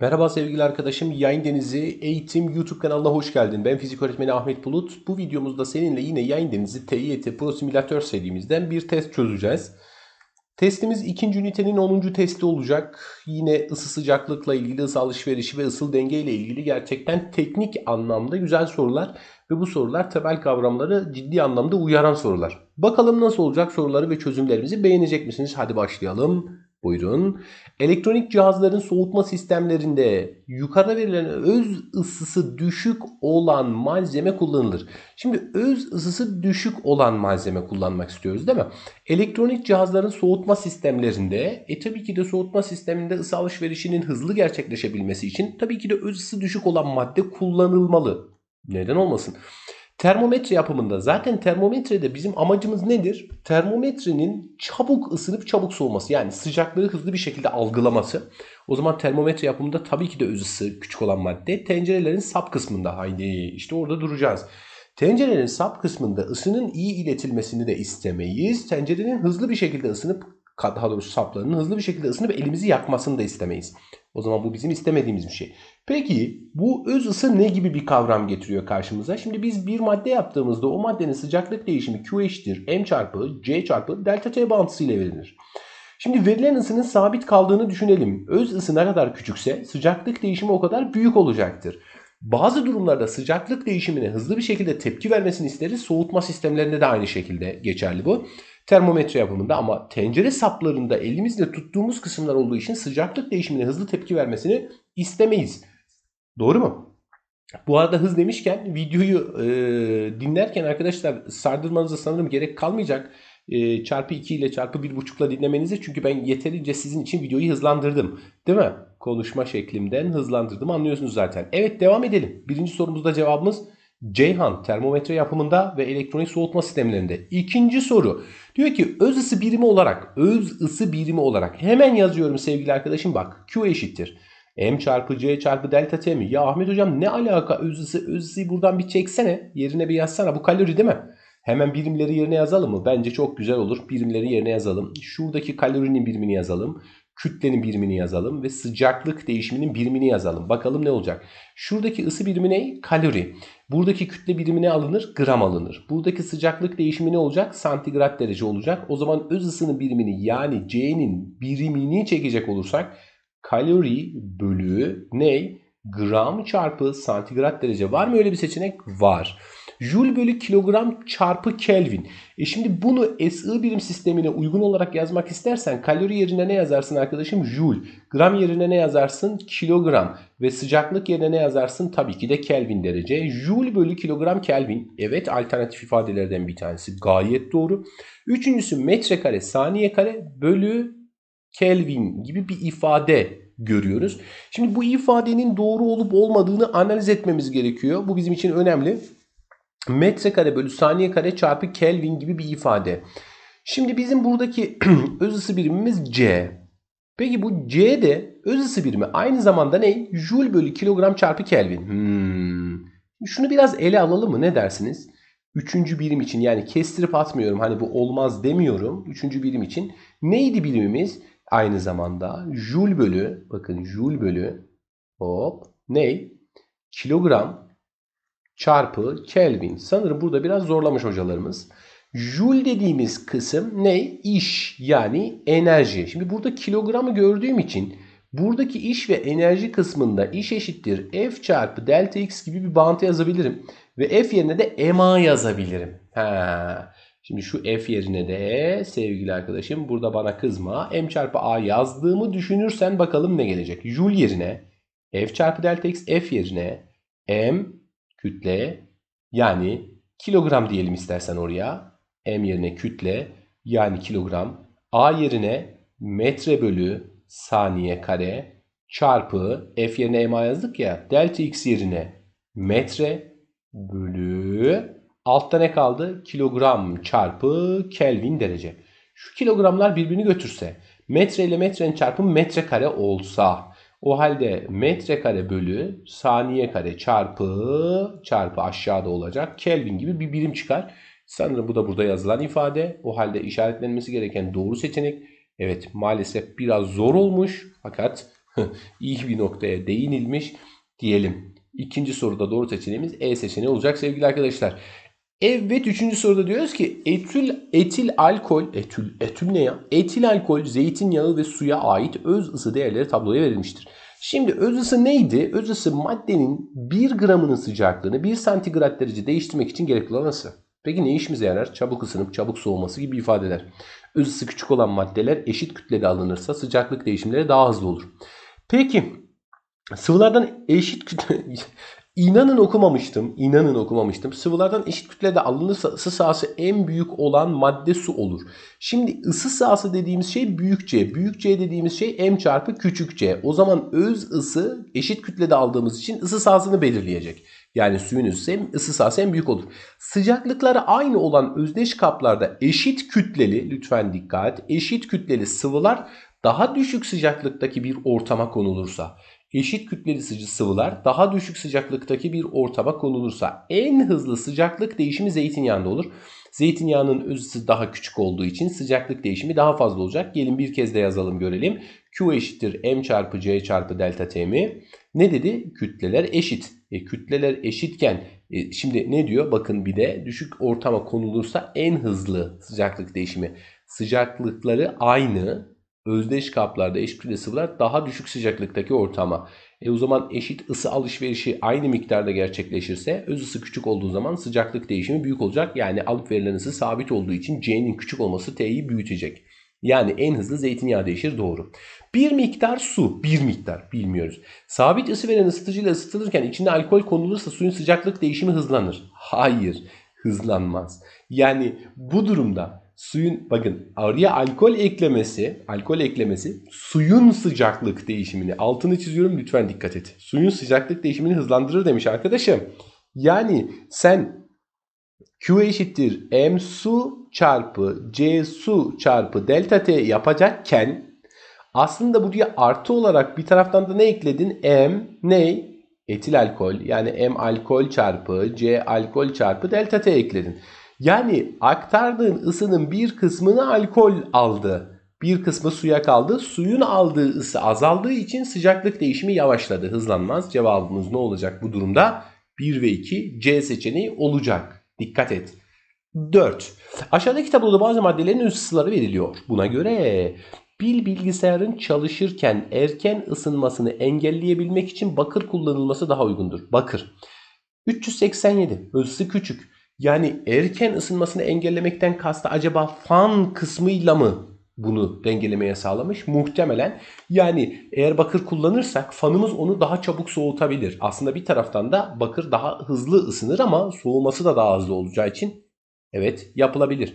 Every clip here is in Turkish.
Merhaba sevgili arkadaşım. Yayın Denizi Eğitim YouTube kanalına hoş geldin. Ben fizik öğretmeni Ahmet Bulut. Bu videomuzda seninle yine Yayın Denizi TYT Pro Simülatör serimizden bir test çözeceğiz. Testimiz ikinci ünitenin 10. testi olacak. Yine ısı sıcaklıkla ilgili, ısı alışverişi ve ısıl denge ile ilgili gerçekten teknik anlamda güzel sorular. Ve bu sorular temel kavramları ciddi anlamda uyaran sorular. Bakalım nasıl olacak soruları ve çözümlerimizi beğenecek misiniz? Hadi başlayalım. Buyurun. Elektronik cihazların soğutma sistemlerinde yukarıda verilen öz ısısı düşük olan malzeme kullanılır. Şimdi öz ısısı düşük olan malzeme kullanmak istiyoruz değil mi? Elektronik cihazların soğutma sistemlerinde e tabii ki de soğutma sisteminde ısı alışverişinin hızlı gerçekleşebilmesi için tabii ki de öz ısı düşük olan madde kullanılmalı. Neden olmasın? Termometre yapımında zaten termometrede bizim amacımız nedir? Termometrenin çabuk ısınıp çabuk soğuması yani sıcaklığı hızlı bir şekilde algılaması. O zaman termometre yapımında tabii ki de öz ısı küçük olan madde tencerelerin sap kısmında. Haydi işte orada duracağız. Tencerenin sap kısmında ısının iyi iletilmesini de istemeyiz. Tencerenin hızlı bir şekilde ısınıp daha doğrusu saplarının hızlı bir şekilde ısınıp elimizi yakmasını da istemeyiz. O zaman bu bizim istemediğimiz bir şey. Peki bu öz ısı ne gibi bir kavram getiriyor karşımıza? Şimdi biz bir madde yaptığımızda o maddenin sıcaklık değişimi Q eşittir M çarpı C çarpı delta T bağıntısı ile verilir. Şimdi verilen ısının sabit kaldığını düşünelim. Öz ısı ne kadar küçükse sıcaklık değişimi o kadar büyük olacaktır. Bazı durumlarda sıcaklık değişimine hızlı bir şekilde tepki vermesini isteriz. Soğutma sistemlerinde de aynı şekilde geçerli bu. Termometre yapımında ama tencere saplarında elimizle tuttuğumuz kısımlar olduğu için sıcaklık değişimine hızlı tepki vermesini istemeyiz. Doğru mu? Bu arada hız demişken videoyu e, dinlerken arkadaşlar sardırmanıza sanırım gerek kalmayacak. E, çarpı 2 ile çarpı 1.5 ile dinlemenizi çünkü ben yeterince sizin için videoyu hızlandırdım. Değil mi? Konuşma şeklimden hızlandırdım anlıyorsunuz zaten. Evet devam edelim. Birinci sorumuzda cevabımız Ceyhan termometre yapımında ve elektronik soğutma sistemlerinde. İkinci soru diyor ki öz ısı birimi olarak öz ısı birimi olarak hemen yazıyorum sevgili arkadaşım bak Q eşittir. M çarpı C çarpı delta T mi? Ya Ahmet hocam ne alaka öz ısı? Öz ısıyı buradan bir çeksene. Yerine bir yazsana. Bu kalori değil mi? Hemen birimleri yerine yazalım mı? Bence çok güzel olur. Birimleri yerine yazalım. Şuradaki kalorinin birimini yazalım. Kütlenin birimini yazalım ve sıcaklık değişiminin birimini yazalım. Bakalım ne olacak? Şuradaki ısı birimi ne? Kalori. Buradaki kütle birimi ne alınır? Gram alınır. Buradaki sıcaklık değişimi ne olacak? Santigrat derece olacak. O zaman öz ısının birimini yani C'nin birimini çekecek olursak kalori bölü ne? Gram çarpı santigrat derece. Var mı öyle bir seçenek? Var. Joule bölü kilogram çarpı Kelvin. E şimdi bunu SI birim sistemine uygun olarak yazmak istersen kalori yerine ne yazarsın arkadaşım? Joule. Gram yerine ne yazarsın? Kilogram. Ve sıcaklık yerine ne yazarsın? Tabii ki de Kelvin derece. Joule bölü kilogram Kelvin. Evet alternatif ifadelerden bir tanesi. Gayet doğru. Üçüncüsü metrekare saniye kare bölü Kelvin gibi bir ifade görüyoruz. Şimdi bu ifadenin doğru olup olmadığını analiz etmemiz gerekiyor. Bu bizim için önemli. Metrekare bölü saniye kare çarpı Kelvin gibi bir ifade. Şimdi bizim buradaki öz ısı birimimiz C. Peki bu C de öz ısı birimi aynı zamanda ne? Joule bölü kilogram çarpı Kelvin. Hmm. Şunu biraz ele alalım mı? Ne dersiniz? Üçüncü birim için yani kestirip atmıyorum. Hani bu olmaz demiyorum. Üçüncü birim için. Neydi birimimiz? Aynı zamanda Joule bölü bakın Joule bölü hop ne? Kilogram çarpı Kelvin. Sanırım burada biraz zorlamış hocalarımız. Joule dediğimiz kısım ne? İş yani enerji. Şimdi burada kilogramı gördüğüm için buradaki iş ve enerji kısmında iş eşittir F çarpı delta X gibi bir bağıntı yazabilirim. Ve F yerine de MA yazabilirim. Ha. Şimdi şu F yerine de sevgili arkadaşım burada bana kızma. M çarpı A yazdığımı düşünürsen bakalım ne gelecek. Joule yerine F çarpı delta X F yerine M kütle yani kilogram diyelim istersen oraya. M yerine kütle yani kilogram. A yerine metre bölü saniye kare çarpı F yerine MA yazdık ya. Delta X yerine metre bölü altta ne kaldı? Kilogram çarpı Kelvin derece. Şu kilogramlar birbirini götürse metre ile metrenin çarpımı metrekare olsa o halde metrekare bölü saniye kare çarpı çarpı aşağıda olacak. Kelvin gibi bir birim çıkar. Sanırım bu da burada yazılan ifade. O halde işaretlenmesi gereken doğru seçenek. Evet maalesef biraz zor olmuş fakat iyi bir noktaya değinilmiş diyelim. İkinci soruda doğru seçeneğimiz E seçeneği olacak sevgili arkadaşlar. Evet üçüncü soruda diyoruz ki etül, etil alkol, etül, etül ne ya? Etil alkol, zeytinyağı ve suya ait öz ısı değerleri tabloya verilmiştir. Şimdi öz ısı neydi? Öz ısı maddenin 1 gramının sıcaklığını 1 santigrat derece değiştirmek için gerekli olan ısı. Peki ne işimize yarar? Çabuk ısınıp çabuk soğuması gibi ifadeler. Öz ısı küçük olan maddeler eşit kütlede alınırsa sıcaklık değişimleri daha hızlı olur. Peki sıvılardan eşit kütle... İnanın okumamıştım. İnanın okumamıştım. Sıvılardan eşit kütlede alınırsa ısı sahası en büyük olan madde su olur. Şimdi ısı sahası dediğimiz şey büyük C. Büyük C dediğimiz şey M çarpı küçük C. O zaman öz ısı eşit kütlede aldığımız için ısı sahasını belirleyecek. Yani suyun ısısı, ısı sahası en büyük olur. Sıcaklıkları aynı olan özdeş kaplarda eşit kütleli, lütfen dikkat, eşit kütleli sıvılar daha düşük sıcaklıktaki bir ortama konulursa, eşit kütleli sıvılar daha düşük sıcaklıktaki bir ortama konulursa en hızlı sıcaklık değişimi zeytinyağında olur. Zeytinyağının özüsü daha küçük olduğu için sıcaklık değişimi daha fazla olacak. Gelin bir kez de yazalım görelim. Q eşittir M çarpı C çarpı delta T mi? Ne dedi? Kütleler eşit. E, kütleler eşitken e, şimdi ne diyor? Bakın bir de düşük ortama konulursa en hızlı sıcaklık değişimi. Sıcaklıkları aynı özdeş kaplarda kütle sıvılar daha düşük sıcaklıktaki ortama. E o zaman eşit ısı alışverişi aynı miktarda gerçekleşirse öz ısı küçük olduğu zaman sıcaklık değişimi büyük olacak. Yani alıp verilen ısı sabit olduğu için C'nin küçük olması T'yi büyütecek. Yani en hızlı zeytinyağı değişir doğru. Bir miktar su, bir miktar bilmiyoruz. Sabit ısı veren ısıtıcıyla ısıtılırken içinde alkol konulursa suyun sıcaklık değişimi hızlanır. Hayır, hızlanmaz. Yani bu durumda suyun bakın araya alkol eklemesi, alkol eklemesi suyun sıcaklık değişimini altını çiziyorum lütfen dikkat et. Suyun sıcaklık değişimini hızlandırır demiş arkadaşım. Yani sen Q eşittir M su çarpı C su çarpı delta T yapacakken aslında buraya artı olarak bir taraftan da ne ekledin? M ne? Etil alkol yani M alkol çarpı C alkol çarpı delta T ekledin. Yani aktardığın ısının bir kısmını alkol aldı. Bir kısmı suya kaldı. Suyun aldığı ısı azaldığı için sıcaklık değişimi yavaşladı. Hızlanmaz. Cevabımız ne olacak bu durumda? 1 ve 2 C seçeneği olacak. Dikkat et. 4. Aşağıdaki tabloda bazı maddelerin ısıları veriliyor. Buna göre bir bilgisayarın çalışırken erken ısınmasını engelleyebilmek için bakır kullanılması daha uygundur. Bakır. 387. Isısı küçük. Yani erken ısınmasını engellemekten kastı acaba fan kısmıyla mı bunu dengelemeye sağlamış? Muhtemelen. Yani eğer bakır kullanırsak fanımız onu daha çabuk soğutabilir. Aslında bir taraftan da bakır daha hızlı ısınır ama soğuması da daha hızlı olacağı için evet yapılabilir.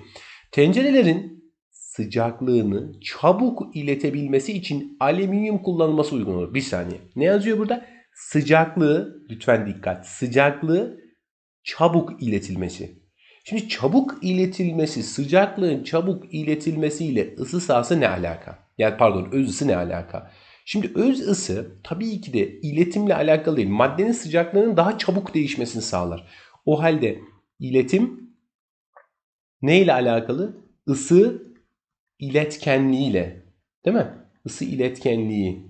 Tencerelerin sıcaklığını çabuk iletebilmesi için alüminyum kullanılması uygun olur. Bir saniye. Ne yazıyor burada? Sıcaklığı, lütfen dikkat. Sıcaklığı çabuk iletilmesi. Şimdi çabuk iletilmesi, sıcaklığın çabuk iletilmesiyle ısı sahası ne alaka? Yani pardon öz ısı ne alaka? Şimdi öz ısı tabii ki de iletimle alakalı değil. Maddenin sıcaklığının daha çabuk değişmesini sağlar. O halde iletim ne ile alakalı? Isı iletkenliğiyle. Değil mi? Isı iletkenliği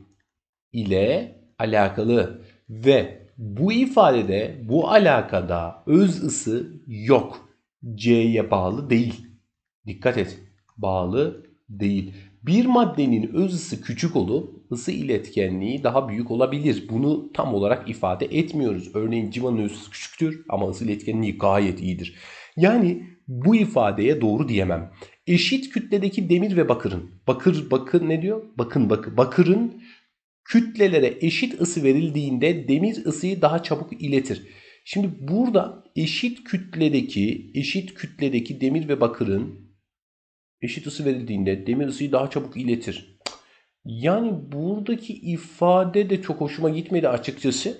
ile alakalı ve bu ifadede bu alakada öz ısı yok. C'ye bağlı değil. Dikkat et. Bağlı değil. Bir maddenin öz ısı küçük olup ısı iletkenliği daha büyük olabilir. Bunu tam olarak ifade etmiyoruz. Örneğin civanın öz ısı küçüktür ama ısı iletkenliği gayet iyidir. Yani bu ifadeye doğru diyemem. Eşit kütledeki demir ve bakırın. Bakır bakır ne diyor? Bakın bakın bakırın kütlelere eşit ısı verildiğinde demir ısıyı daha çabuk iletir. Şimdi burada eşit kütledeki eşit kütledeki demir ve bakırın eşit ısı verildiğinde demir ısıyı daha çabuk iletir. Yani buradaki ifade de çok hoşuma gitmedi açıkçası.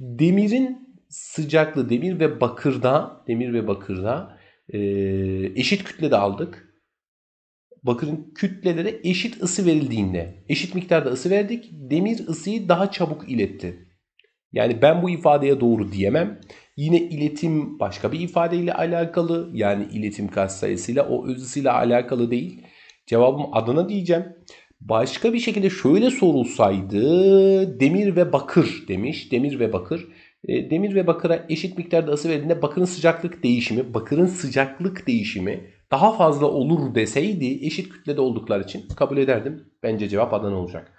Demirin sıcaklığı demir ve bakırda demir ve bakırda eşit kütlede aldık bakırın kütlelere eşit ısı verildiğinde eşit miktarda ısı verdik. Demir ısıyı daha çabuk iletti. Yani ben bu ifadeye doğru diyemem. Yine iletim başka bir ifadeyle alakalı. Yani iletim katsayısıyla o özüsüyle alakalı değil. Cevabım Adana diyeceğim. Başka bir şekilde şöyle sorulsaydı demir ve bakır demiş. Demir ve bakır. E, demir ve bakıra eşit miktarda ısı verildiğinde bakırın sıcaklık değişimi, bakırın sıcaklık değişimi daha fazla olur deseydi eşit kütlede oldukları için kabul ederdim. Bence cevap Adana olacak.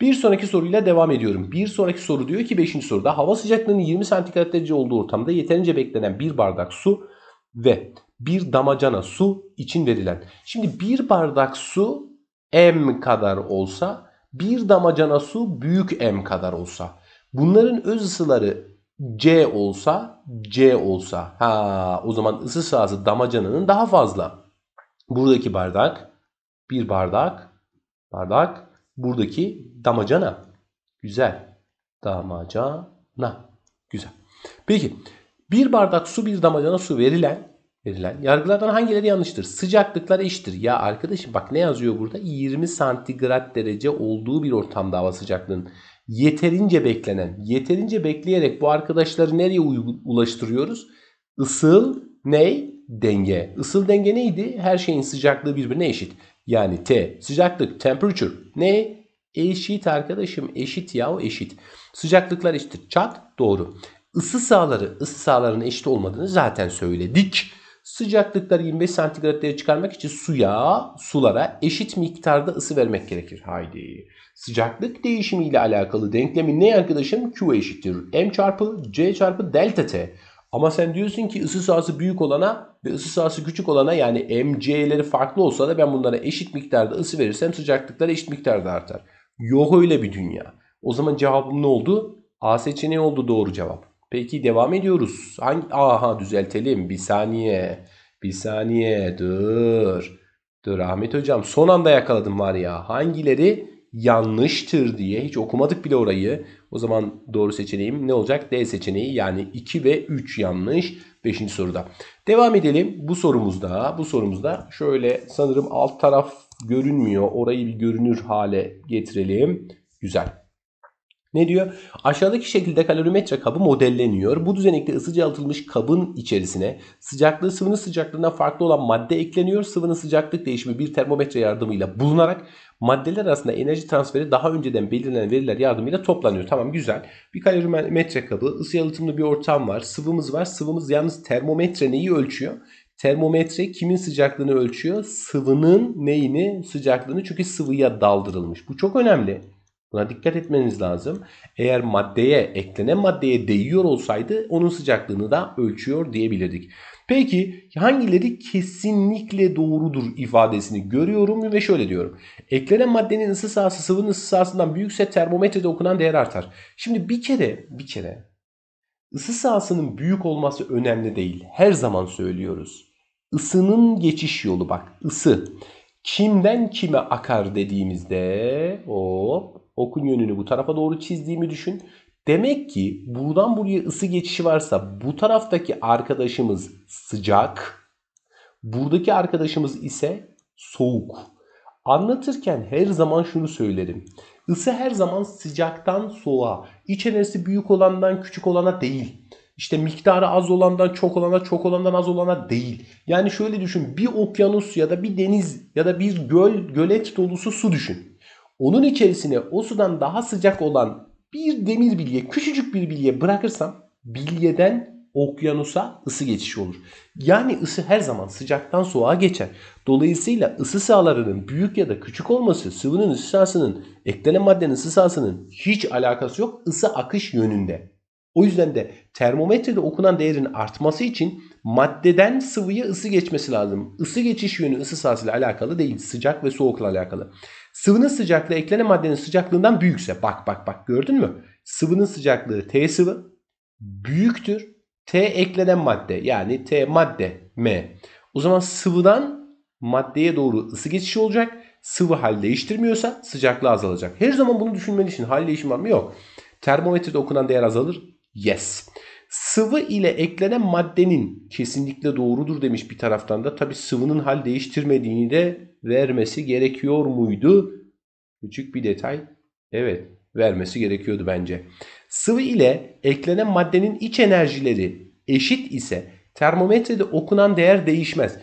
Bir sonraki soruyla devam ediyorum. Bir sonraki soru diyor ki 5. soruda hava sıcaklığının 20 santigrat derece olduğu ortamda yeterince beklenen bir bardak su ve bir damacana su için verilen. Şimdi bir bardak su M kadar olsa bir damacana su büyük M kadar olsa bunların öz ısıları C olsa C olsa ha o zaman ısı sahası damacananın daha fazla. Buradaki bardak bir bardak bardak buradaki damacana. Güzel. Damacana. Güzel. Peki bir bardak su bir damacana su verilen verilen yargılardan hangileri yanlıştır? Sıcaklıklar eşittir. Ya arkadaşım bak ne yazıyor burada? 20 santigrat derece olduğu bir ortamda hava sıcaklığının yeterince beklenen, yeterince bekleyerek bu arkadaşları nereye ulaştırıyoruz? Isıl ney? Denge. Isıl denge neydi? Her şeyin sıcaklığı birbirine eşit. Yani T sıcaklık temperature ne? Eşit arkadaşım eşit ya o eşit. Sıcaklıklar eşittir. Çat doğru. Isı sahaları ısı sahalarının eşit olmadığını zaten söyledik. Sıcaklıkları 25 santigrat derece çıkarmak için suya, sulara eşit miktarda ısı vermek gerekir. Haydi. Sıcaklık değişimiyle alakalı denklemin ne arkadaşım? Q eşittir. M çarpı C çarpı delta T. Ama sen diyorsun ki ısı sahası büyük olana ve ısı sahası küçük olana yani MC'leri farklı olsa da ben bunlara eşit miktarda ısı verirsem sıcaklıklar eşit miktarda artar. Yok öyle bir dünya. O zaman cevabım ne oldu? A seçeneği oldu doğru cevap. Peki devam ediyoruz. Hangi aha düzeltelim. Bir saniye. Bir saniye. Dur. Dur Ahmet hocam son anda yakaladım var ya. Hangileri yanlıştır diye hiç okumadık bile orayı. O zaman doğru seçeneğim ne olacak? D seçeneği yani 2 ve 3 yanlış 5. soruda. Devam edelim bu sorumuzda. Bu sorumuzda şöyle sanırım alt taraf görünmüyor. Orayı bir görünür hale getirelim. Güzel. Ne diyor? Aşağıdaki şekilde kalorimetre kabı modelleniyor. Bu düzenekte ısı yalıtılmış kabın içerisine sıcaklığı sıvının sıcaklığından farklı olan madde ekleniyor. Sıvının sıcaklık değişimi bir termometre yardımıyla bulunarak maddeler arasında enerji transferi daha önceden belirlenen veriler yardımıyla toplanıyor. Tamam güzel. Bir kalorimetre kabı, ısı yalıtımlı bir ortam var. Sıvımız var. Sıvımız yalnız termometre neyi ölçüyor? Termometre kimin sıcaklığını ölçüyor? Sıvının neyini? Sıcaklığını çünkü sıvıya daldırılmış. Bu çok önemli. Buna dikkat etmeniz lazım. Eğer maddeye, eklenen maddeye değiyor olsaydı onun sıcaklığını da ölçüyor diyebilirdik. Peki hangileri kesinlikle doğrudur ifadesini görüyorum ve şöyle diyorum. Eklenen maddenin ısı sahası sıvının ısı sahasından büyükse termometrede okunan değer artar. Şimdi bir kere bir kere ısı sahasının büyük olması önemli değil. Her zaman söylüyoruz. Isının geçiş yolu bak ısı. Kimden kime akar dediğimizde hop okun yönünü bu tarafa doğru çizdiğimi düşün. Demek ki buradan buraya ısı geçişi varsa bu taraftaki arkadaşımız sıcak, buradaki arkadaşımız ise soğuk. Anlatırken her zaman şunu söylerim. Isı her zaman sıcaktan soğuğa, iç enerjisi büyük olandan küçük olana değil. İşte miktarı az olandan çok olana, çok olandan az olana değil. Yani şöyle düşün. Bir okyanus ya da bir deniz ya da bir göl, gölet dolusu su düşün. Onun içerisine o sudan daha sıcak olan bir demir bilye, küçücük bir bilye bırakırsam bilyeden okyanusa ısı geçişi olur. Yani ısı her zaman sıcaktan soğuğa geçer. Dolayısıyla ısı sahalarının büyük ya da küçük olması sıvının ısı sahasının eklenen maddenin ısı sahasının hiç alakası yok. Isı akış yönünde. O yüzden de termometrede okunan değerin artması için maddeden sıvıya ısı geçmesi lazım. Isı geçiş yönü ısı sahasıyla alakalı değil. Sıcak ve soğukla alakalı. Sıvının sıcaklığı eklenen maddenin sıcaklığından büyükse bak bak bak gördün mü? Sıvının sıcaklığı T sıvı büyüktür. T eklenen madde yani T madde M. O zaman sıvıdan maddeye doğru ısı geçişi olacak. Sıvı hal değiştirmiyorsa sıcaklığı azalacak. Her zaman bunu düşünmelisin. Hal değişimi var mı? Yok. Termometrede okunan değer azalır. Yes. Sıvı ile eklenen maddenin kesinlikle doğrudur demiş bir taraftan da. Tabi sıvının hal değiştirmediğini de vermesi gerekiyor muydu? Küçük bir detay. Evet vermesi gerekiyordu bence. Sıvı ile eklenen maddenin iç enerjileri eşit ise termometrede okunan değer değişmez.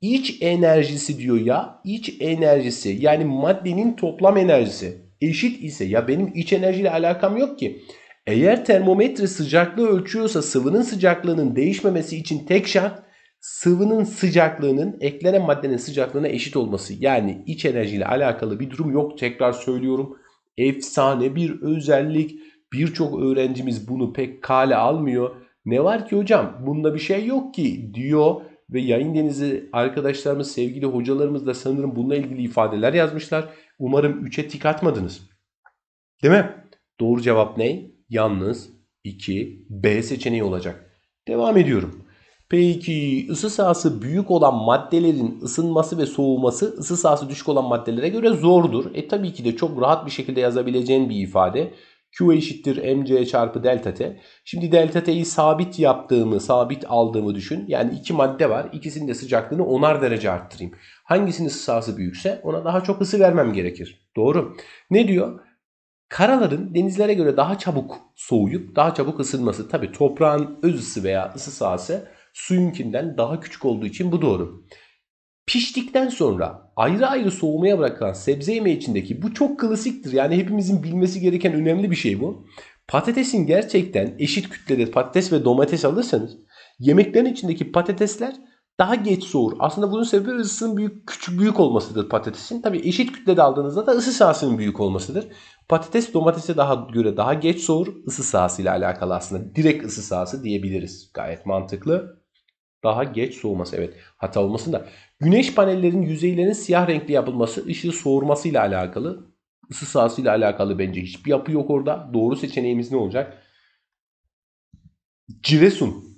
İç enerjisi diyor ya. iç enerjisi yani maddenin toplam enerjisi eşit ise ya benim iç enerjiyle alakam yok ki. Eğer termometre sıcaklığı ölçüyorsa sıvının sıcaklığının değişmemesi için tek şart sıvının sıcaklığının eklenen maddenin sıcaklığına eşit olması. Yani iç enerjiyle alakalı bir durum yok. Tekrar söylüyorum. Efsane bir özellik. Birçok öğrencimiz bunu pek kale almıyor. Ne var ki hocam? Bunda bir şey yok ki diyor ve yayın denizi arkadaşlarımız, sevgili hocalarımız da sanırım bununla ilgili ifadeler yazmışlar. Umarım 3'e tik atmadınız. Değil mi? Doğru cevap ne? Yalnız 2 B seçeneği olacak. Devam ediyorum. Peki ısı sahası büyük olan maddelerin ısınması ve soğuması ısı sahası düşük olan maddelere göre zordur. E tabii ki de çok rahat bir şekilde yazabileceğin bir ifade. Q eşittir mc çarpı delta t. Şimdi delta t'yi sabit yaptığımı, sabit aldığımı düşün. Yani iki madde var. İkisinin de sıcaklığını onar derece arttırayım. Hangisinin ısı sahası büyükse ona daha çok ısı vermem gerekir. Doğru. Ne diyor? Karaların denizlere göre daha çabuk soğuyup daha çabuk ısınması. Tabi toprağın öz ısı veya ısı sahası suyunkinden daha küçük olduğu için bu doğru. Piştikten sonra ayrı ayrı soğumaya bırakılan sebze yemeği içindeki bu çok klasiktir. Yani hepimizin bilmesi gereken önemli bir şey bu. Patatesin gerçekten eşit kütlede patates ve domates alırsanız yemeklerin içindeki patatesler daha geç soğur. Aslında bunun sebebi ısısının büyük küçük büyük olmasıdır patatesin. Tabi eşit kütlede aldığınızda da ısı sahasının büyük olmasıdır. Patates domatese daha göre daha geç soğur. Isı sahasıyla alakalı aslında. Direkt ısı sahası diyebiliriz. Gayet mantıklı. Daha geç soğuması evet hata olmasın da. Güneş panellerinin yüzeylerinin siyah renkli yapılması ışığı soğurmasıyla alakalı. Isı sahasıyla alakalı bence hiçbir yapı yok orada. Doğru seçeneğimiz ne olacak? Ciresun.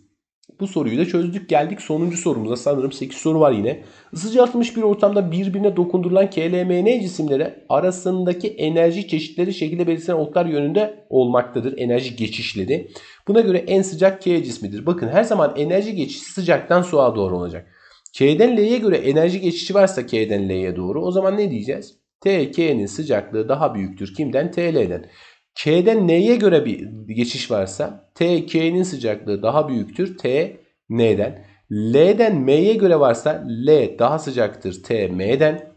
Bu soruyu da çözdük. Geldik sonuncu sorumuza. Sanırım 8 soru var yine. Isıcaltılmış bir ortamda birbirine dokundurulan KLMN cisimlere arasındaki enerji çeşitleri şekilde belirtilen oklar yönünde olmaktadır. Enerji geçişleri. Buna göre en sıcak K cismidir. Bakın her zaman enerji geçişi sıcaktan soğuğa doğru olacak. K'den L'ye göre enerji geçişi varsa K'den L'ye doğru o zaman ne diyeceğiz? T, K'nin sıcaklığı daha büyüktür. Kimden? TL'den. K'den N'ye göre bir geçiş varsa T, K'nin sıcaklığı daha büyüktür. T, N'den. L'den M'ye göre varsa L daha sıcaktır. T, M'den.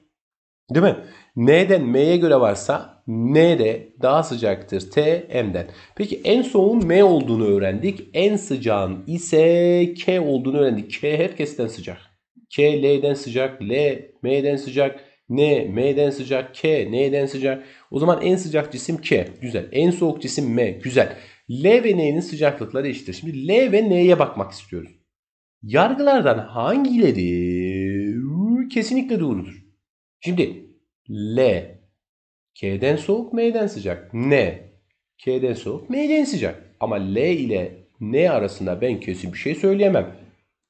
Değil mi? N'den M'ye göre varsa N de daha sıcaktır T, M'den. Peki en soğuğun M olduğunu öğrendik. En sıcağın ise K olduğunu öğrendik. K herkesten sıcak. K L'den sıcak, L M'den sıcak, N M'den sıcak, K N'den sıcak. O zaman en sıcak cisim K. Güzel. En soğuk cisim M. Güzel. L ve N'nin sıcaklıkları eşittir. Şimdi L ve N'ye bakmak istiyoruz. Yargılardan hangileri kesinlikle doğrudur? Şimdi L K'den soğuk, M'den sıcak. N K'den soğuk, M'den sıcak. Ama L ile N arasında ben kesin bir şey söyleyemem.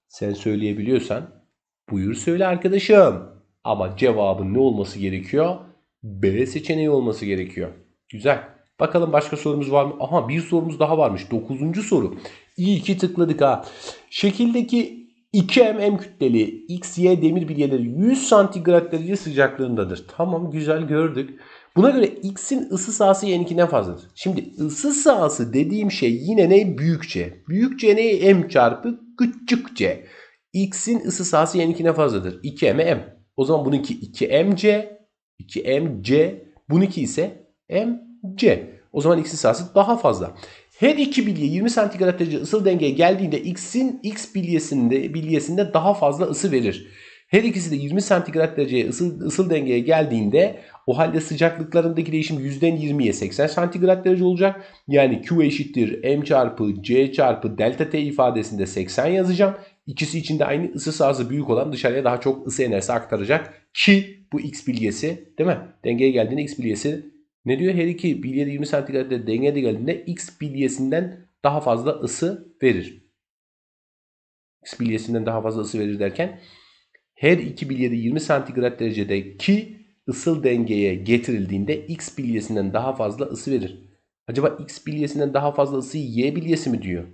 Sen söyleyebiliyorsan buyur söyle arkadaşım. Ama cevabın ne olması gerekiyor? B seçeneği olması gerekiyor. Güzel. Bakalım başka sorumuz var mı? Aha bir sorumuz daha varmış. Dokuzuncu soru. İyi ki tıkladık ha. Şekildeki 2m kütleli XY demir bilyeleri 100 santigrat derece sıcaklığındadır. Tamam güzel gördük. Buna göre X'in ısı sahası Y'ninkinden fazladır. Şimdi ısı sahası dediğim şey yine ne? Büyükçe. Büyükçe ne? M çarpı küçükçe. X'in ısı sahası Y'ninkinden fazladır. 2M M. O zaman bununki 2MC, 2MC, bununki ise MC. O zaman X'in sahası daha fazla. Her iki bilye 20 santigrat derece ısıl dengeye geldiğinde X'in X bilyesinde, bilyesinde daha fazla ısı verir. Her ikisi de 20 santigrat dereceye ısıl, ısıl dengeye geldiğinde o halde sıcaklıklarındaki değişim yüzden %20'ye 80 santigrat derece olacak. Yani Q eşittir M çarpı C çarpı delta T ifadesinde 80 yazacağım. İkisi için de aynı ısı sahası büyük olan dışarıya daha çok ısı enerjisi aktaracak. Ki bu X bilyesi değil mi? Dengeye geldiğinde X bilyesi ne diyor? Her iki bilyede 20 santigrat derece dengeye geldiğinde X bilyesinden daha fazla ısı verir. X bilyesinden daha fazla ısı verir derken her iki bilyede 20 santigrat derecedeki ısıl dengeye getirildiğinde X bilyesinden daha fazla ısı verir. Acaba X bilyesinden daha fazla ısıyı Y bilyesi mi diyor?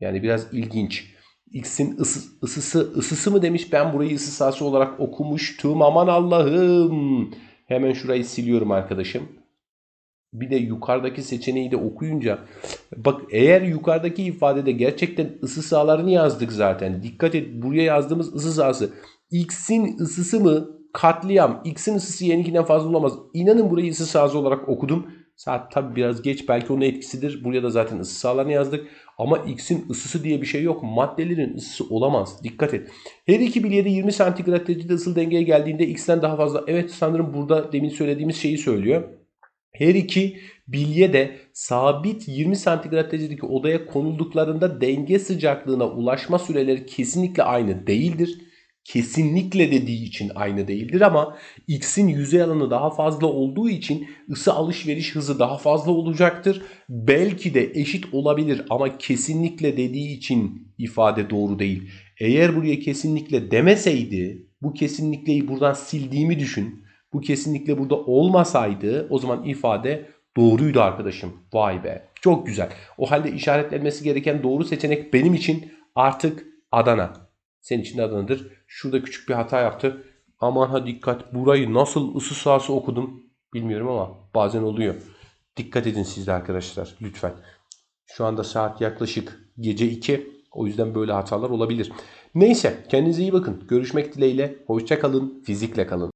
Yani biraz ilginç. X'in ısı, ısısı ısısı mı demiş ben burayı ısı sahası olarak okumuştum aman Allah'ım. Hemen şurayı siliyorum arkadaşım. bir de yukarıdaki seçeneği de okuyunca bak eğer yukarıdaki ifadede gerçekten ısı sahalarını yazdık zaten. Dikkat et buraya yazdığımız ısı sahası. X'in ısısı mı katliam. X'in ısısı y'ninkinden fazla olamaz. İnanın burayı ısı sahası olarak okudum. Saat tabi biraz geç belki onun etkisidir. Buraya da zaten ısı sahalarını yazdık. Ama X'in ısısı diye bir şey yok. Maddelerin ısısı olamaz. Dikkat et. Her iki bilyede 20 santigrat derecede ısıl dengeye geldiğinde X'ten daha fazla. Evet sanırım burada demin söylediğimiz şeyi söylüyor. Her iki bilye de sabit 20 santigrat derecedeki odaya konulduklarında denge sıcaklığına ulaşma süreleri kesinlikle aynı değildir. Kesinlikle dediği için aynı değildir ama X'in yüzey alanı daha fazla olduğu için ısı alışveriş hızı daha fazla olacaktır. Belki de eşit olabilir ama kesinlikle dediği için ifade doğru değil. Eğer buraya kesinlikle demeseydi bu kesinlikleyi buradan sildiğimi düşün. Bu kesinlikle burada olmasaydı o zaman ifade doğruydu arkadaşım. Vay be. Çok güzel. O halde işaretlenmesi gereken doğru seçenek benim için artık Adana. Senin için de Adana'dır. Şurada küçük bir hata yaptı. Aman ha dikkat. Burayı nasıl ısı sahası okudum bilmiyorum ama bazen oluyor. Dikkat edin siz de arkadaşlar lütfen. Şu anda saat yaklaşık gece 2. O yüzden böyle hatalar olabilir. Neyse kendinize iyi bakın. Görüşmek dileğiyle. Hoşça kalın. Fizikle kalın.